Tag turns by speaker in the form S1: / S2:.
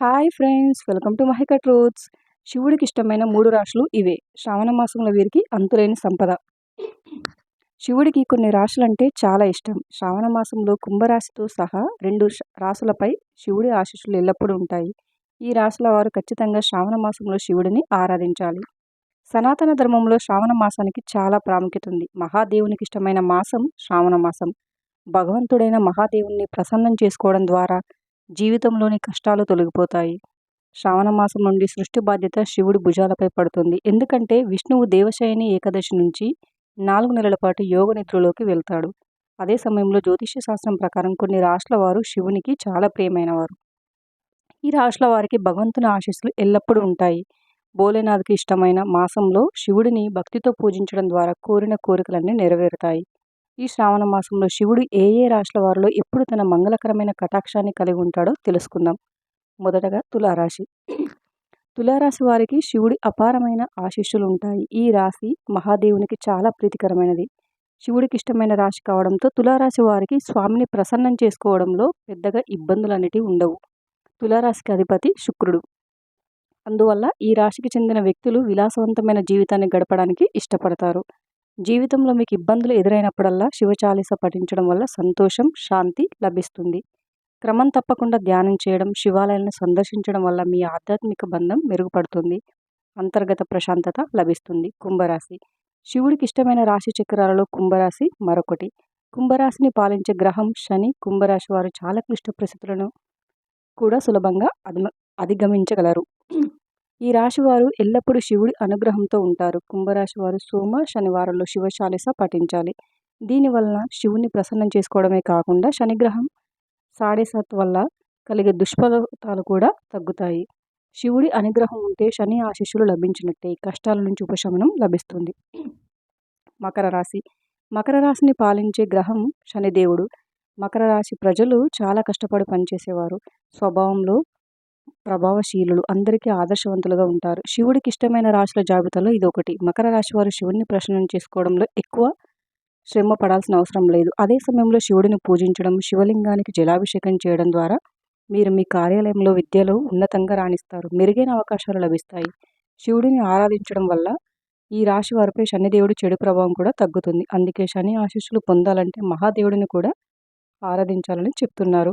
S1: Hi friends welcome to Mahika truths. శివుడికి ఇష్టమైన మూడు రాశులు ఇవే. శ్రావణ మాసంలో వీరికి అంతులేని సంపద. శివుడికి కొన్ని రాశులంటే చాలా ఇష్టం. శ్రావణ మాసంలో కుంభరాశితో సహా రెండు రాశులపై శివుడి ఆశీస్సులు ఎల్లప్పుడూ ఉంటాయి. ఈ రాశుల వారు ఖచ్చితంగా శ్రావణ మాసంలో శివుడిని ఆరాధించాలి. సనాతన ధర్మంలో శ్రావణ మాసానికి చాలా ప్రాముఖ్యత ఉంది. మహాదేవునికి ఇష్టమైన మాసం శ్రావణ మాసం. భగవంతుడైన మహాదేవుణ్ణి ప్రసన్నం చేసుకోవడం ద్వారా జీవితంలోని కష్టాలు తొలగిపోతాయి. శ్రావణ మాసం నుండి సృష్టి బాధ్యత శివుడి భుజాలపై పడుతుంది. ఎందుకంటే విష్ణువు దేవశయని ఏకాదశి నుంచి నాలుగు నెలల పాటు యోగ నిద్రలోకి వెళ్తాడు. అదే సమయంలో జ్యోతిష్య శాస్త్రం ప్రకారం కొన్ని రాష్ట్రాల వారు శివునికి చాలా ప్రియమైనవారు. ఈ రాష్ట్రాల వారికి భగవంతుని ఆశీస్సులు ఎల్లప్పుడూ ఉంటాయి. భోలేనాథ్కి ఇష్టమైన మాసంలో శివుడిని భక్తితో పూజించడం ద్వారా కోరిన కోరికలన్నీ నెరవేరుతాయి. ఈ శ్రావణ మాసంలో శివుడు ఏ ఏ రాశుల వారిలో ఎప్పుడు తన మంగళకరమైన కటాక్షాన్ని కలిగి ఉంటాడో తెలుసుకుందాం. మొదటగా తులారాశి. తులారాశి వారికి శివుడి అపారమైన ఆశీస్సులు ఉంటాయి ఈ రాశి మహాదేవునికి చాలా ప్రీతికరమైనది. శివుడికి ఇష్టమైన రాశి కావడంతో తులారాశి వారికి స్వామిని ప్రసన్నం చేసుకోవడంలో పెద్దగా ఇబ్బందులన్నిటి ఉండవు. తులారాశికి అధిపతి శుక్రుడు. అందువల్ల ఈ రాశికి చెందిన వ్యక్తులు విలాసవంతమైన జీవితాన్ని గడపడానికి ఇష్టపడతారు. జీవితంలో మీకు ఇబ్బందులు ఎదురైనప్పుడల్లా శివచాలీస పఠించడం వల్ల సంతోషం శాంతి లభిస్తుంది. క్రమం తప్పకుండా ధ్యానం చేయడం శివాలయాలను సందర్శించడం వల్ల మీ ఆధ్యాత్మిక బంధం మెరుగుపడుతుంది. అంతర్గత ప్రశాంతత లభిస్తుంది. కుంభరాశి. శివుడికి ఇష్టమైన రాశి చక్రాలలో కుంభరాశి మరొకటి. కుంభరాశిని పాలించే గ్రహం శని. కుంభరాశి వారు చాలా క్లిష్ట పరిస్థితులను కూడా సులభంగా అధిగమించగలరు. ఈ రాశివారు ఎల్లప్పుడూ శివుడి అనుగ్రహంతో ఉంటారు. కుంభరాశి వారు సోమ శనివారంలో శివశాలిస పఠించాలి. దీనివలన శివుని ప్రసన్నం చేసుకోవడమే కాకుండా శనిగ్రహం సాడేసత్ వల్ల కలిగే దుష్ఫలితాలు కూడా తగ్గుతాయి. శివుడి అనుగ్రహం ఉంటే శని ఆశీస్సులు లభించినట్టే కష్టాల నుంచి ఉపశమనం లభిస్తుంది. మకర రాశి. మకర రాశిని పాలించే గ్రహం శనిదేవుడు. మకర రాశి ప్రజలు చాలా కష్టపడి పనిచేసేవారు. స్వభావంలో ప్రభావశీలులు. అందరికీ ఆదర్శవంతులుగా ఉంటారు. శివుడికి ఇష్టమైన రాశుల జాబితాలో ఇది ఒకటి మకర రాశి వారు శివుడిని ప్రసన్నం చేసుకోవడంలో ఎక్కువ శ్రమ పడాల్సిన అవసరం లేదు. అదే సమయంలో శివుడిని పూజించడం శివలింగానికి జలాభిషేకం చేయడం ద్వారా మీరు మీ కార్యాలయంలో విద్యలో ఉన్నతంగా రాణిస్తారు. మెరుగైన అవకాశాలు లభిస్తాయి. శివుడిని ఆరాధించడం వల్ల ఈ రాశి వారిపై శనిదేవుడి చెడు ప్రభావం కూడా తగ్గుతుంది. అందుకే శని ఆశీస్సులు పొందాలంటే మహాదేవుడిని కూడా ఆరాధించాలని చెప్తున్నారు.